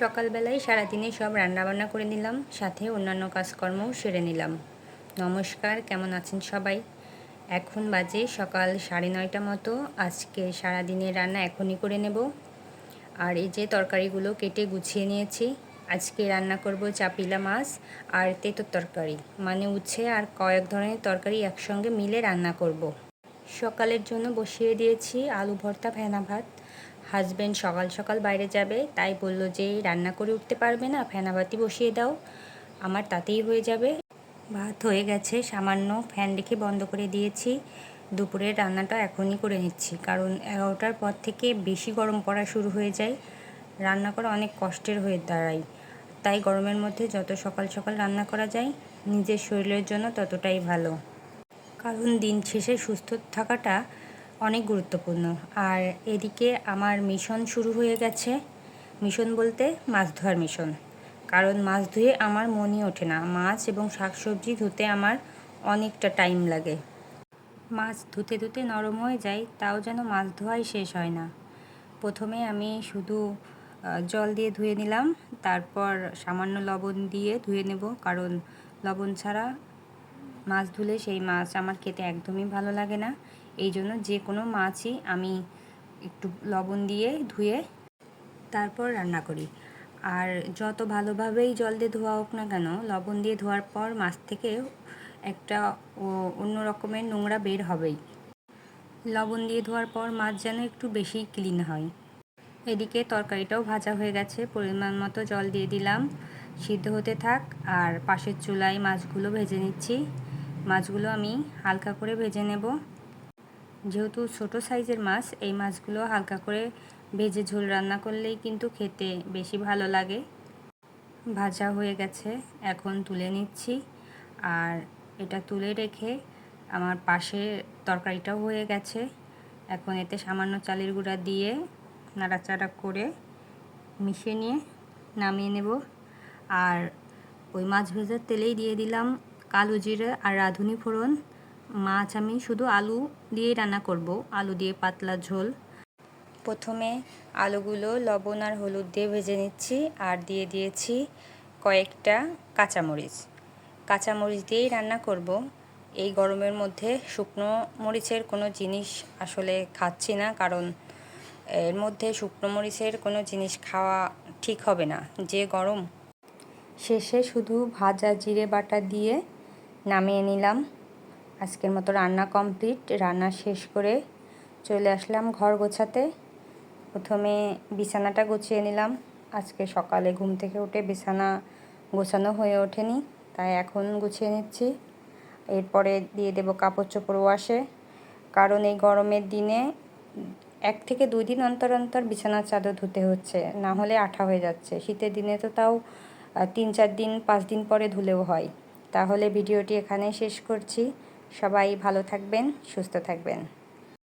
সকালবেলায় সারাদিনে সব রান্নাবান্না করে নিলাম, সাথে অন্যান্য কাজকর্মও সেরে নিলাম। নমস্কার, কেমন আছেন সবাই? এখন বাজে সকাল সাড়ে নয়টা মতো, আজকে সারাদিনের রান্না এখনই করে নেব। আর এই যে তরকারিগুলো কেটে গুছিয়ে নিয়েছি, আজকে রান্না করব চাপিলা মাছ আর তেঁতোর তরকারি। মানে উচ্ছে আর কয়েক ধরনের তরকারি একসঙ্গে মিলে রান্না করব। সকালের জন্য বসিয়ে দিয়েছি আলু ভর্তা ফেনা ভাত। হাজব্যান্ড সকাল সকাল বাইরে যাবে, তাই বলল যে রান্না করে উঠতে পারবে না ফেনাবাতি বসিয়ে দাও। আমার তাতেই হয়ে যাবে। ভাত হয়ে গেছে, সামান্য ফ্যান রেখে বন্ধ করে দিয়েছি। দুপুরের রান্নাটা এখনই করে নিচ্ছি, কারণ এগারোটার পর থেকে বেশি গরম পড়া শুরু হয়ে যায়। রান্না করা অনেক কষ্টের হয়ে দাঁড়ায়, তাই গরমের মধ্যে যত সকাল সকাল রান্না করা যায়, নিজের শরীরের জন্য ততটাই ভালো। কারণ দিন শেষে সুস্থ থাকাটা অনেক গুরুত্বপূর্ণ। আর এদিকে আমার মিশন শুরু হয়ে গেছে। মিশন বলতে মাছ ধোয়ার মিশন। কারণ মাছ ধুয়ে আমার মনই ওঠে না। মাছ এবং শাকসবজি ধুতে আমার অনেকটা টাইম লাগে। মাছ ধুতে ধুতে নরম হয়ে যায়, তাও যেন মাছ ধোয়াই শেষ হয় না। প্রথমে আমি শুধু জল দিয়ে ধুয়ে নিলাম। তারপর সামান্য লবণ দিয়ে ধুয়ে নেব। কারণ লবণ ছাড়া মাছ ধুলে সেই মাছ আমার খেতে একদমই ভালো লাগে না। এই জন্য যে কোনো মাছই আমি একটু লবণ দিয়ে ধুয়ে তারপর রান্না করি। আর যত ভালোভাবেই জল দিয়ে ধোয়া হোক না কেন, লবণ দিয়ে ধোয়ার পর মাছ থেকে একটা অন্য রকমের নোংরা বের হবেই। লবণ দিয়ে ধোয়ার পর মাছ যেন একটু বেশি ক্লিন হয়। এদিকে তরকারিটাও ভাজা হয়ে গেছে, পরিমাণ মতো জল দিয়ে দিলাম। সিদ্ধ হতে থাক, আর পাশের চুলায় মাছগুলো ভেজে নিচ্ছি। মাছগুলো আমি হালকা করে ভেজে নেব। যেহেতু ছোট সাইজের মাছ, এই মাছগুলো হালকা করে ভেজে ঝোল রান্না করলেই কিন্তু খেতে বেশি ভালো লাগে। ভাজা হয়ে গেছে, এখন তুলে নিচ্ছি। আর এটা তুলে রেখে আমার পাশে তরকারিটাও হয়ে গেছে। এখন এতে সামান্য চালের গুঁড়া দিয়ে নাড়াচাড়া করে মিশিয়ে নিয়ে নামিয়ে নেব। আর ওই মাছ ভেজার তেলেই দিয়ে দিলাম কালো জিরে আর রাঁধুনি ফোড়ন। মাছ আমি শুধু আলু দিয়েই রান্না করব, আলু দিয়ে পাতলা ঝোল। প্রথমে আলুগুলো লবণ আর হলুদ দিয়ে ভেজে নিচ্ছি আর দিয়ে দিয়েছি কয়েকটা কাঁচামরিচ। কাঁচামরিচ দিয়েই রান্না করব। এই গরমের মধ্যে শুকনো মরিচের কোনো জিনিস আসলে খাচ্ছি না, কারণ এর মধ্যে শুকনো মরিচের কোনো জিনিস খাওয়া ঠিক হবে না, যে গরম। শেষে শুধু ভাজা জিরে বাটা দিয়ে নামিয়ে নিলাম। আজকের মতো রান্না কমপ্লিট। রান্না শেষ করে চলে আসলাম ঘর গোছাতে। প্রথমে বিছানাটা গুছিয়ে নিলাম। আজকে সকালে ঘুম থেকে উঠে বিছানা গোছানো হয়ে ওঠেনি, তাই এখন গুছিয়ে নিচ্ছি। এরপরে দিয়ে দেব কাপড় চোপড় ওয়াশে। কারণ এই গরমের দিনে এক থেকে দুই দিন অন্তর অন্তর বিছানার চাদর ধুতে হচ্ছে, না হলে আঠা হয়ে যাচ্ছে। শীতের দিনে তো তাও তিন চার দিন, পাঁচ দিন পরে ধুলেও হয়। তাহলে ভিডিওটি এখানে শেষ করছি। সবাই ভালো থাকবেন সুস্থ থাকবেন।